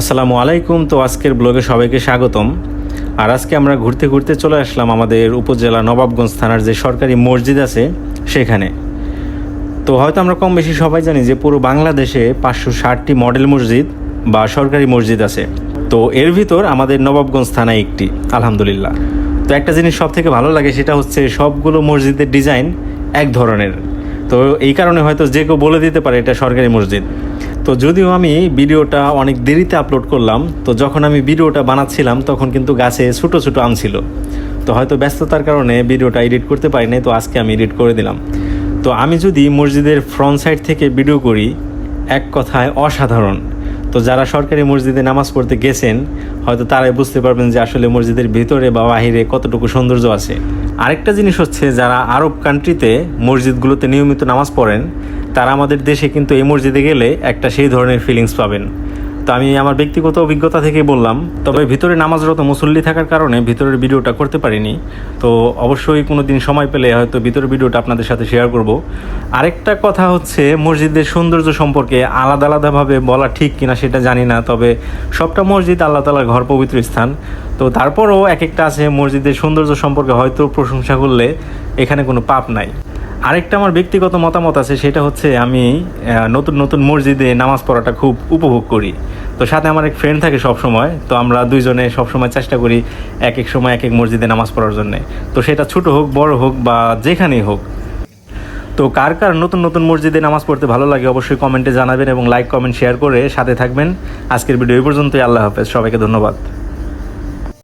আসসালামু আলাইকুম। তো আজকের ব্লগে সবাইকে স্বাগতম। আর আজকে আমরা ঘুরতে ঘুরতে চলে আসলাম আমাদের উপজেলা নবাবগঞ্জ থানার যে সরকারি মসজিদ আছে, সেখানে। তো হয়তো আমরা কম বেশি সবাই জানি যে পুরো বাংলাদেশে পাঁচশো ষাটটি মডেল মসজিদ বা সরকারি মসজিদ আছে। তো এর ভিতর আমাদের নবাবগঞ্জ থানায় একটি, আলহামদুলিল্লাহ। তো একটা জিনিস সব থেকে ভালো লাগে, সেটা হচ্ছে সবগুলো মসজিদের ডিজাইন এক ধরনের। তো এই কারণে হয়তো যে কেউ বলে দিতে পারে এটা সরকারি মসজিদ। তো যদিও আমি ভিডিওটা অনেক দেরিতে আপলোড করলাম, তো যখন আমি ভিডিওটা বানাচ্ছিলাম তখন কিন্তু গাছে ছোটো ছোটো আম ছিল। তো হয়তো ব্যস্ততার কারণে ভিডিওটা এডিট করতে পারিনি তো আজকে আমি এডিট করে দিলাম। তো আমি যদি মসজিদের ফ্রন্ট সাইড থেকে ভিডিও করি, এক কথায় অসাধারণ। তো যারা সরকারি মসজিদে নামাজ পড়তে গেছেন, হয়তো তারাই বুঝতে পারবেন যে আসলে মসজিদের ভিতরে বা বাহিরে কতটুকু সৌন্দর্য আছে। আরেকটা জিনিস হচ্ছে, যারা আরব কান্ট্রিতে মসজিদগুলোতে নিয়মিত নামাজ পড়েন তারা আমাদের দেশে কিন্তু এই মসজিদে গেলে একটা সেই ধরনের ফিলিংস পাবেন। তো আমি আমার ব্যক্তিগত অভিজ্ঞতা থেকে বললাম, তবে ভিতরে নামাজরত মুসল্লি থাকার কারণে ভিতরের ভিডিওটা করতে পারিনি। তো অবশ্যই কোনো দিন সময় পেলে হয়তো ভিতরের ভিডিওটা আপনাদের সাথে শেয়ার করব। আরেকটা কথা হচ্ছে, মসজিদের সৌন্দর্য সম্পর্কে আলাদা আলাদাভাবে বলা ঠিক কিনা সেটা জানি না, তবে সবটা মসজিদ আল্লাহ তালার ঘর পবিত্র স্থান। তো তারপরও এক একটা আছে মসজিদের সৌন্দর্য সম্পর্কে হয়তো প্রশংসা করলে এখানে কোনো পাপ নাই। আরেকটা আমার ব্যক্তিগত মতামত আছে, সেটা হচ্ছে আমি নতুন নতুন মসজিদে নামাজ পড়াটা খুব উপভোগ করি। তো সাথে আমার এক ফ্রেন্ড থাকে সব সময় তো আমরা দুইজনে সব সময় চেষ্টা করি এক এক সময় এক এক মসজিদে নামাজ পড়ার জন্য। তো সেটা ছোট হোক, বড় হোক বা যেখানেই হোক। তো কার কার নতুন নতুন মসজিদে নামাজ পড়তে ভালো লাগে অবশ্যই কমেন্টে জানাবেন এবং লাইক কমেন্ট শেয়ার করে সাথে থাকবেন। আজকের ভিডিও এই পর্যন্তই, আল্লাহ হাফেজ, সবাইকে ধন্যবাদ।